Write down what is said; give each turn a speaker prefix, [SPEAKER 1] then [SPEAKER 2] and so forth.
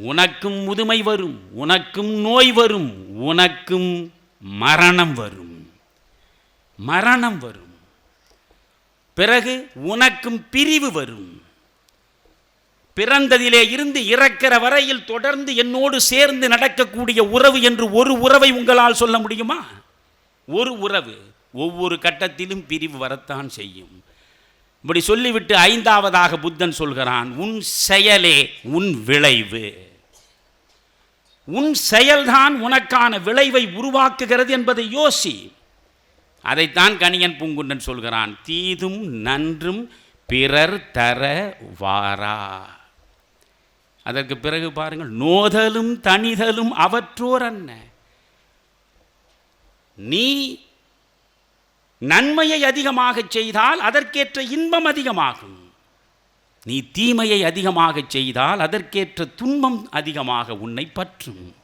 [SPEAKER 1] உனக்கும் முதுமை வரும் உனக்கும் நோய் வரும் உனக்கும் மரணம் வரும். மரணம் வரும். பிறகு உனக்கும் பிரிவு வரும். பிறந்ததிலே இருந்து இறக்கிற வரையில் தொடர்ந்து என்னோடு சேர்ந்து நடக்கக்கூடிய உறவு என்று ஒரு உறவை உங்களால் சொல்ல முடியுமா? ஒரு உறவு ஒவ்வொரு கட்டத்திலும் பிரிவு வரத்தான் செய்யும். இப்படி சொல்லிவிட்டு ஐந்தாவதாக புத்தன் சொல்கிறான் உன் செயலே உன் விளைவு. உன் செயல்தான் உனக்கான விளைவை உருவாக்குகிறது என்பதை யோசி. அதைத்தான் கணியன் பூங்குன்றன் சொல்கிறான் தீதும் நன்றும் பிறர் தர வாரா. அதற்கு பிறகு பாருங்கள் நோதலும் தணிதலும் அவற்றோர் அன்ன. நீ நன்மையை அதிகமாக செய்தால் அதற்கேற்ற இன்பம் அதிகமாகும். நீ தீமையை அதிகமாக செய்தால் அதற்கேற்ற துன்பம் அதிகமாக உன்னை பற்றும்.